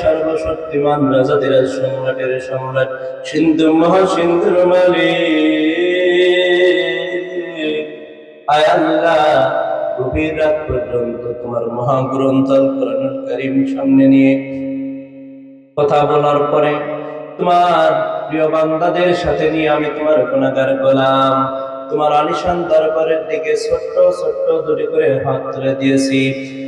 সর্বশক্তিমান সম্রাটের সম্রাট সিন্ধু গভীর রাত পর্যন্ত তোমার সামনে নিয়ে কথা বলার পরে তোমার প্রিয় বান্দাদের সাথে নিয়ে আমি তোমার গুণাগার গোলাম তোমার আলিশান দরবারের দিকে ছোট্ট ছোট্ট দুটি করে হাত তুলে দিয়েছি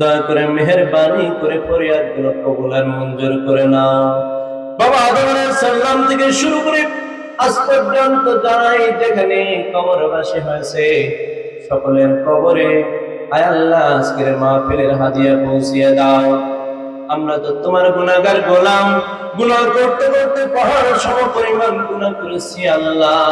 দয়া করে মেহরবানি করে ফরিয়াদগুলো মঞ্জুর করে বাবা আদম সালাম থেকে শুরু করে আজ পর্যন্ত যেখানে কবরবাসী হয়েছে, সকলের কবরে আয় আজকের মাহফিলের হাদিয়া পৌঁছিয়ে দাও। আমরা তো তোমার গুনাহগার গোলাম, গুনাহ করতে করতে পাহাড় সম পরিমাণ গুনাহ করেছি আল্লাহ।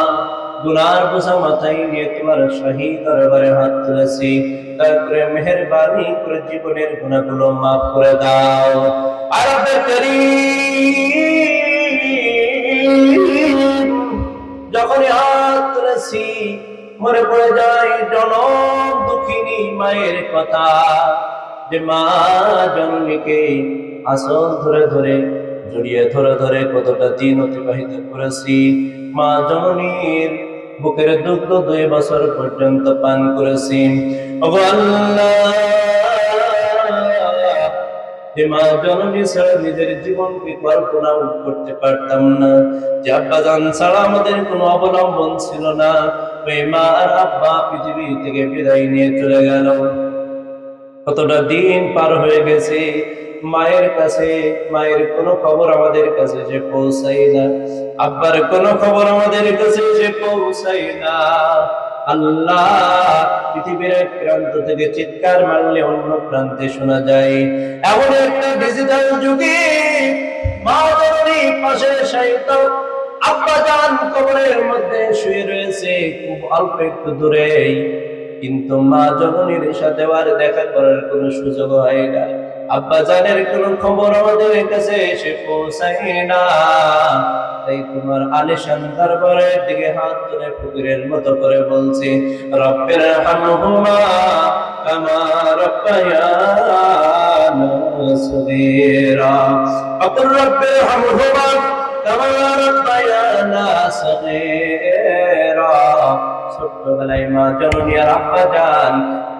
তারপরে মেহরবানি করে জীবনের গুণাগুলো মাফ করে দাও। আর যখনই হাত তুলেছি, মনে পড়ে যায় জনম দুঃখিনী মায়ের কথা। যে মা জননীকে আসল ধরে ধরে, জড়িয়ে ধরে ধরে কতটা দিন অতিবাহিত করেছি। মা জননীর বুকের দুগ্ধ দুই বছর পর্যন্ত পান করেছি করতে পারতাম না। ছাড়া আমাদের কোনো অবলম্বন ছিল না। আর পৃথিবী থেকে বিদায় নিয়ে চলে গেল। কতটা দিন পার হয়ে গেছে মায়ের কাছে, মায়ের কোনো খবর আমাদের কাছে যে পৌঁছাই না। আব্বার কোনো খবর আমাদের কাছে যে পৌঁছাই না। মধ্যে শুয়ে রয়েছে, খুব অল্প একটু কিন্তু মা জননীর সাথে আর দেখা করার কোনো সুযোগ হয় না। আব্বা জানের কোনো খবর আমাদের কাছে এসে পৌঁছায় না। তাই তোমার আলিশান দরবারের দিকে হাত তুলে ফকিরের মতো করে বলছি, রব্বের হামহুমা কামা রব্বায়ানা সগীরা। অকুর রব্বের হামহুমা কামা রব্বায়ানা সগীরা। মা আব্বা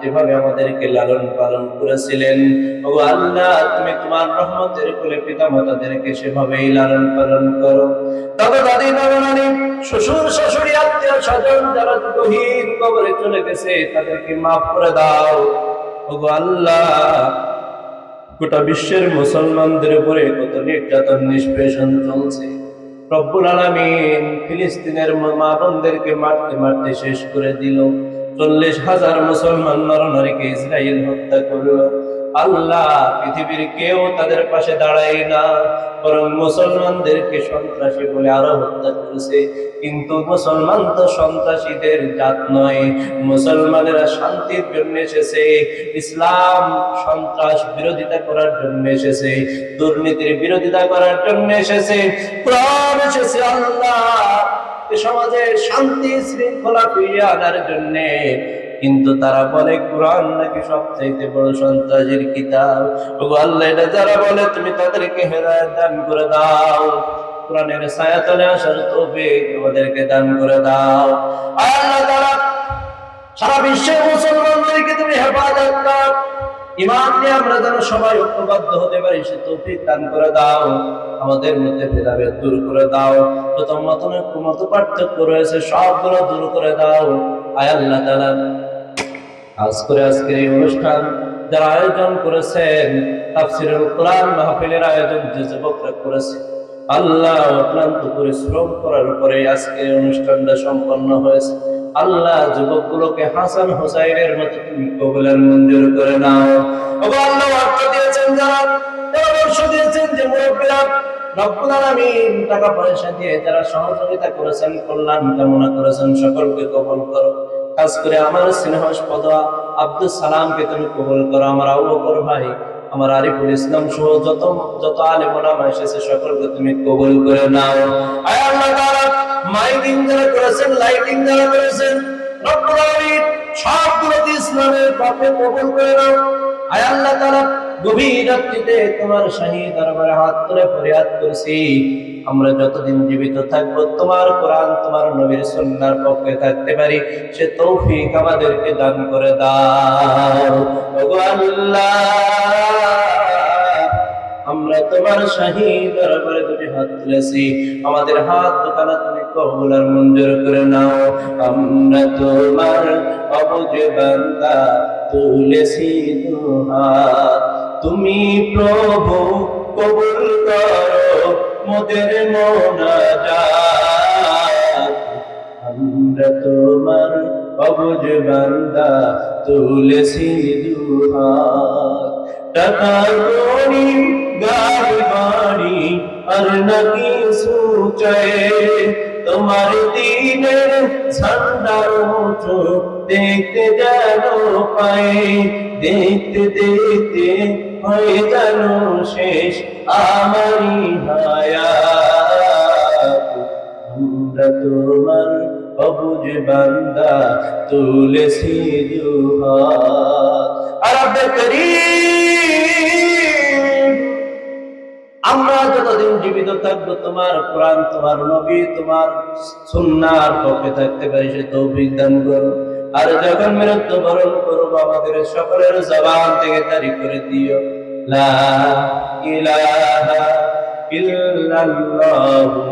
যেভাবে আমাদেরকে লালন পালন করেছিলেন। ও আল্লাহ, তুমি তোমার রহমতের কোলে সেভাবেই লালন পালন করো। দাদা, দাদি, নানি, শ্বশুর, শাশুড়ি, আত্মীয় স্বজন যারা কবরে চলে গেছে, তাদেরকে মাফ করে দাও। আল্লাহ, গোটা বিশ্বের মুসলমানদের উপরে কত নির্যাতন, নিষ্পেষণ চলছে। ফিলিস্তিনের মা বোনদেরকে মারতে মারতে শেষ করে দিল। চল্লিশ হাজার মুসলমান নরনারীকে ইসরায়েল হত্যা করল। আল্লাহ পৃথিবীর কেউ তাদের পাশে দাঁড়ায় না, বরং মুসলমানদেরকে সন্ত্রাসী বলে আরও হত্যা করেছে। কিন্তু মুসলমান তো সন্ত্রাসীদের জাত নয়, মুসলমানেরা শান্তির জন্য এসেছে, ইসলাম সন্ত্রাস বিরোধিতা করার জন্য এসেছে, দুর্নীতির বিরোধিতা করার জন্য এসেছে, কোরআন এসেছে আল্লাহ। সমাজে শান্তি শৃঙ্খলা ফিরিয়ে আনার জন্য কিন্তু তারা বলে, কোরআন নাকি সবচাইতে বড় সন্ত্রাসীর কিতাব? আল্লাহ এটা যারা বলে, তুমি তাদেরকে হেদায়েত দান করে দাও। কোরআনের ছায়াতলে আসার তৌফিক আমাদেরকে দান করে দাও। আল্লাহ তাআলা সারা বিশ্বের মুসলমানদেরকে তুমি হেফাজত দাও। ইমান নিয়ে আমরা যেন সবাই ঐক্যবদ্ধ হতে পারি, সে তৌফিক দান করে দাও। আমাদের মধ্যে ভেদাভেদ দূর করে দাও। প্রথম মতন মত পার্থক্য রয়েছে, সবগুলো দূর করে দাও। আয় আল্লাহ তাআলা আজ করে আজকের এই অনুষ্ঠান যারা আয়োজন করেছেন তাফসিরুল কোরআন মাহফিলের আয়োজন যে যুবকরা করেছে, আল্লাহ অক্লান্ত পরিশ্রম করার পরে আজকে অনুষ্ঠানটা সম্পন্ন হয়েছে। আল্লাহ যুবকগুলোকে হাসান হোসাইনের মতো তুমি কবুলের মঞ্জুর করে নাও। আল্লাহ অর্থ দিয়েছেন যারা পরামর্শ দিয়েছেন যে মুরব্বীরা টাকা পয়সা দিয়ে যারা সহযোগিতা করেছেন, কল্যাণ কামনা করেছেন, সকলকে কবুল করো। খাস করে আমার স্নেহস্পদ আব্দুল সালামকে তুমি কবুল করো, আমার আবু বকর ভাই, আমার আরিফুল ইসলাম সহ যত যত আলেম ওলামা এসেছে সকলকে তুমি কবুল করে নাও। মাইকিং যারা করেছেন, লাইটিং যারা করেছেন, রব্বুল আলামিন ইসলামের পথে কবুল করে নাও। আয় আল্লাহ তাআলা, গভীর তোমার শাহী দরবারে হাত তুলে ফরিয়াদ করছি। আমরা যতদিন জীবিত থাকব, তোমার কোরআন, তোমার নবীর সুন্নাহর পক্ষে থাকতে পারি, সে তৌফিক আমাদেরকে দান করে দাও। আমরা তোমার শাহী দরবারে দুটি হাত তুলেছি। আমাদের হাত দোকানা তুমি কবুল আর মঞ্জুর করে নাও। আমরা তোমার অবুজ বান্দা তুলেছি তুমি প্রভু কবুল করো। মোদের মোনাজাত আমরা তোমার অবুজ বান্দা, তুলেছি দুহাত। টাকা গাড়ি বাড়ি আর নাকি সুচায় তোমার দিনের ঝান্ডার উঁচু দেখতে যেন পাই। দেখতে দেখতে হয়ে যেন শেষ আমারই আমরা তোমার অবুজ বান্দা, তুলেছি দুহাত। আর আব্দুল করিম, আমরা যতদিন জীবিত থাকব, তোমার কোরআন, তোমার নবী, তোমার সুন্নার পক্ষে থাকতে পারি, সে তৌফিক দান করো আর যখন মৃত্যু বরণ করব, আমাদের সকলের জবান থেকে তারি করে দিও। লা ইলাহা ইল্লাল্লাহু